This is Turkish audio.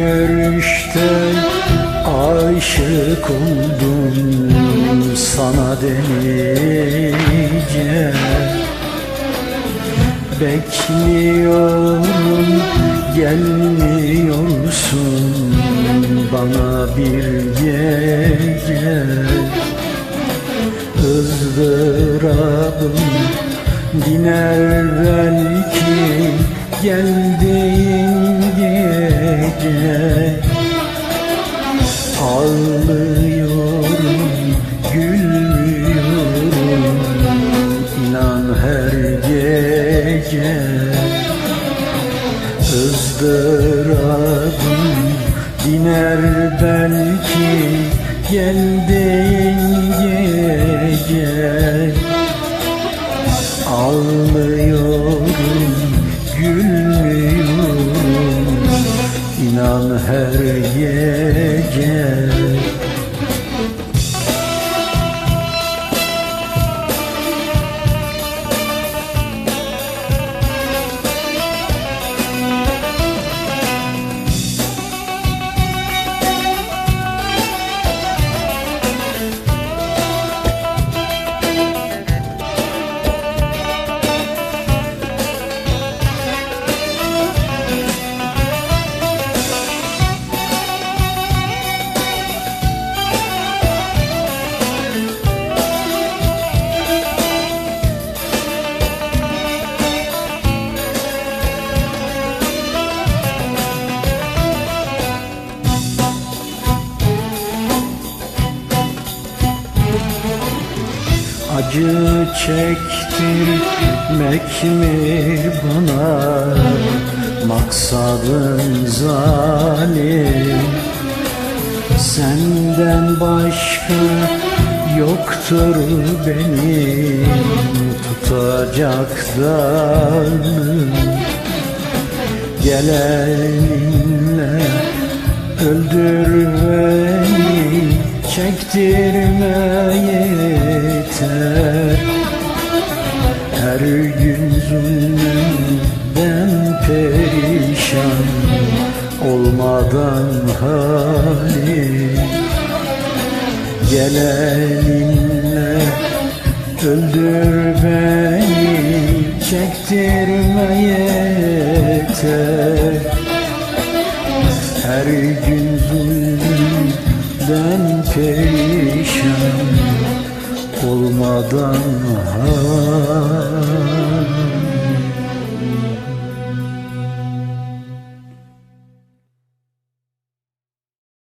görüşte aşık oldum sana delice Bekliyorum gelmiyorsun bana bir gece. Özdırabım diner belki geldi gece ızdırabım diner belki geldiğin gece Ağlıyorum, gülmüyorum inan her gece Acı çektirmek mi bana? Maksadın zalim. Senden başka yoktur benim. Tutacak dalım Gelenle öldür beni. Çektirme yeter Her gün zulmünden perişan Olmadan halim Gelenle öldür beni Çektirme yeter. Her gün zulmden perişan Olmadan hal